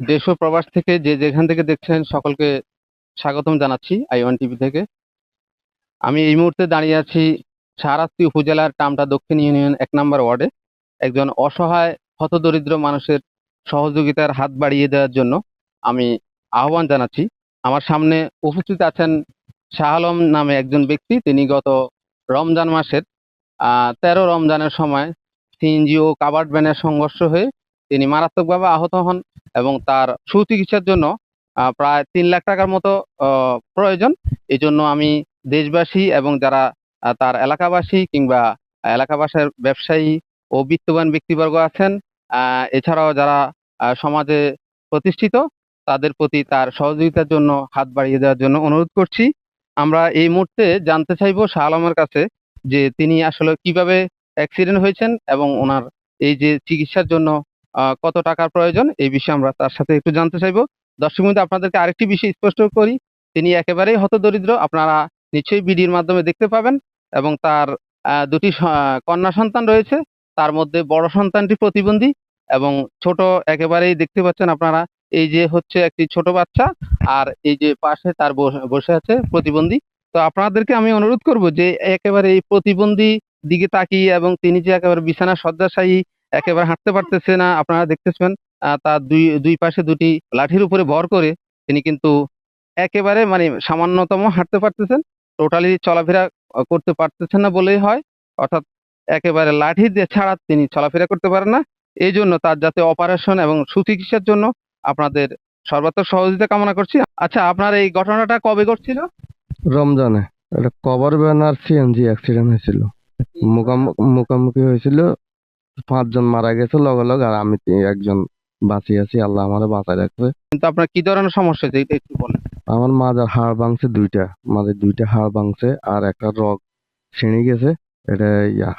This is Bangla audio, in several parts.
দেশ ও প্রবাস থেকে যে যেখান থেকে দেখছেন সকলকে স্বাগতম জানাচ্ছি আই ওয়ান টিভি থেকে। আমি এই মুহূর্তে দাঁড়িয়ে আছি শাহরাস্তি উপজেলার টামটা দক্ষিণ ইউনিয়ন এক নম্বর ওয়ার্ডে। একজন অসহায়, হতদরিদ্র মানুষের সহযোগিতার হাত বাড়িয়ে দেওয়ার জন্য আমি আহ্বান জানাচ্ছি। আমার সামনে উপস্থিত আছেন শাহ আলম নামে একজন ব্যক্তি, তিনি গত রমজান মাসের তেরো রমজানের সময় সিএনজি ও কাবার্ড ভ্যানের সংঘর্ষ হয়ে তিনি মারাত্মকভাবে আহত হন এবং তার সুচিকিৎসার জন্য প্রায় তিন লাখ টাকার মতো প্রয়োজন। এই জন্য আমি দেশবাসী এবং যারা তার এলাকাবাসী কিংবা এলাকাবাসীর ব্যবসায়ী ও বিত্তবান ব্যক্তিবর্গ আছেন এছাড়াও যারা সমাজে প্রতিষ্ঠিত, তাদের প্রতি তার সহযোগিতার জন্য হাত বাড়িয়ে দেওয়ার জন্য অনুরোধ করছি। আমরা এই মুহূর্তে জানতে চাইব শাহ আলমের কাছে যে তিনি আসলে কীভাবে অ্যাক্সিডেন্ট হয়েছেন এবং ওনার এই যে চিকিৎসার জন্য কত টাকার প্রয়োজন, এই বিষয়ে আমরা তার সাথে একটু জানতে চাইব। দর্শক বন্ধু আপনাদেরকে আরেকটি বিষয় স্পষ্ট করি। তিনি একেবারেই হতদরিদ্র, আপনারা নিশ্চয়ই ভিডিওর মাধ্যমে দেখতে পাবেন এবং তার দুটি কন্যা সন্তান রয়েছে। তার মধ্যে বড় সন্তানটি প্রতিবন্ধী এবং ছোট একেবারেই দেখতে পাচ্ছেন আপনারা, এই যে হচ্ছে একটি ছোট বাচ্চা আর এই যে পাশে তার বসে আছে প্রতিবন্ধী। তো আপনাদেরকে আমি অনুরোধ করব যে একেবারে এই প্রতিবন্ধী দিকে তাকিয়ে এবং তিনি যে একেবারে বিছানা শয্যাশায়ী একেবারে হাঁটতে পারতেছে না। আপনারা দেখতেছেন তার দুই দুই পাশে দুটি লাঠির উপরে ভর করে তিনি কিন্তু একেবারে মানে সামান্যতম হাঁটতে পারতেছেন। টোটালি চলাফেরা করতে পারতেছেন না বলেই হয়। অর্থাৎ একেবারে লাঠি দিয়ে ছাড়া তিনি চলাফেরা করতে পারেন না। এই জন্য তার যাতে অপারেশন এবং সুচিকিৎসার জন্য আপনাদের সর্বাত্মক সহযোগিতা কামনা করছি। আচ্ছা আপনার এই ঘটনাটা কবে ঘটছিল? রমজানে। একটা কভার ভ্যান আর সিএনজি অ্যাক্সিডেন্ট হয়েছিল। মুখামুখি হয়েছিল পাঁচজন মারা গেছে লগে লগে আর আমি একজন বাঁচি আছি আল্লাহ আমারে বাঁচায় রাখবে। কিন্তু আপনার কি ধরনের সমস্যা হয়েছে এটা একটু বলেন। আমার মাজার হাড় ভাঙছে দুইটা মাঝে দুইটা হাড় ভাঙছে আর একটা রগ ছিঁড়ে গেছে এটা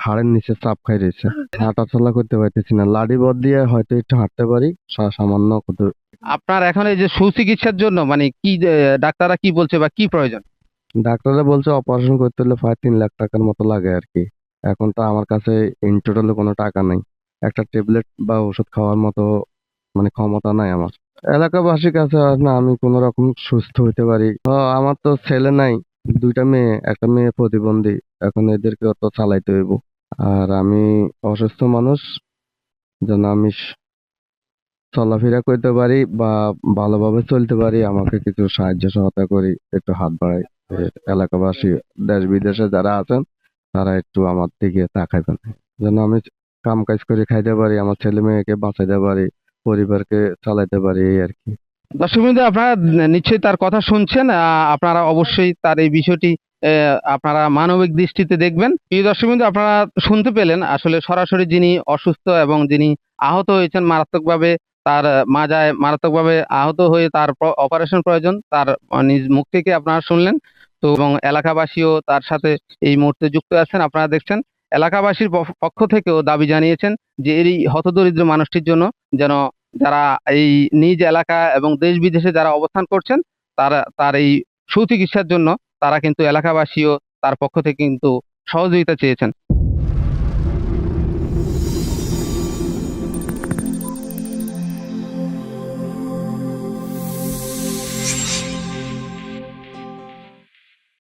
হাড়ের নিচে চাপ খাই রয়েছে। হাঁটা চলা করতে পারতেছি না লাডি বদ দিয়ে হয়তো একটু হাঁটতে পারি সামান্য কত আপনার এখন এই যে সুচিকিৎসার জন্য মানে কি ডাক্তাররা কি বলছে বা কি প্রয়োজন? ডাক্তাররা বলছে অপারেশন করতে হলে প্রায় তিন লাখ টাকার মতো লাগে আর কি। এখন তো আমার কাছে ইন টোটালে কোনো টাকা নেই। একটা ট্যাবলেট বা ওষুধ খাওয়ার মতো মানে ক্ষমতা নাই আমার। এলাকাবাসীর কাছে না, আমি কোনো রকম সুস্থ হইতে পারি। আমার তো ছেলে নাই, দুইটা মেয়ে, একটা মেয়ে প্রতিবন্ধী। এখন এদেরকে অত চালাইতে হইব। আর আমি অসুস্থ মানুষ, যেন আমি চলাফেরা করতে পারি বা ভালোভাবে চলতে পারি, আমাকে কিছু সাহায্য সহায়তা করি, একটু হাত বাড়াই। এলাকাবাসী, দেশ বিদেশে যারা আছেন তারা একটু আমার দিকে তাকাইবেন যেন আমি কাম কাজ করে খাইতে পারি, আমার ছেলে মেয়েকে বাঁচাইতে পারি, পরিবারকে চালাইতে পারি, এই আর কি। দর্শক বিন্দু আপনারা নিশ্চয়ই তার কথা শুনছেন আপনারা অবশ্যই তার এই বিষয়টি আপনারা মানবিক দৃষ্টিতে দেখবেন। প্রিয় দর্শক বিন্দু আপনারা শুনতে পেলেন, আসলে সরাসরি যিনি অসুস্থ এবং যিনি আহত হয়েছেন, মারাত্মকভাবে তার মাজায় মারাত্মকভাবে আহত হয়ে তার অপারেশন প্রয়োজন, তার নিজ মুখ থেকে আপনারা শুনলেন। তো এবং এলাকাবাসীও তার সাথে এই মুহূর্তে যুক্ত আছেন। আপনারা দেখছেন, এলাকাবাসীর পক্ষ- থেকেও দাবি জানিয়েছেন যে এই হতদরিদ্র মানুষটির জন্য যেন যারা এই নিজ এলাকা এবং দেশ বিদেশে যারা অবস্থান করছেন, তারা, তার এই সুচিকিৎসার জন্য তারা কিন্তু এলাকাবাসীও তার পক্ষ থেকে কিন্তু সহযোগিতা চেয়েছেন।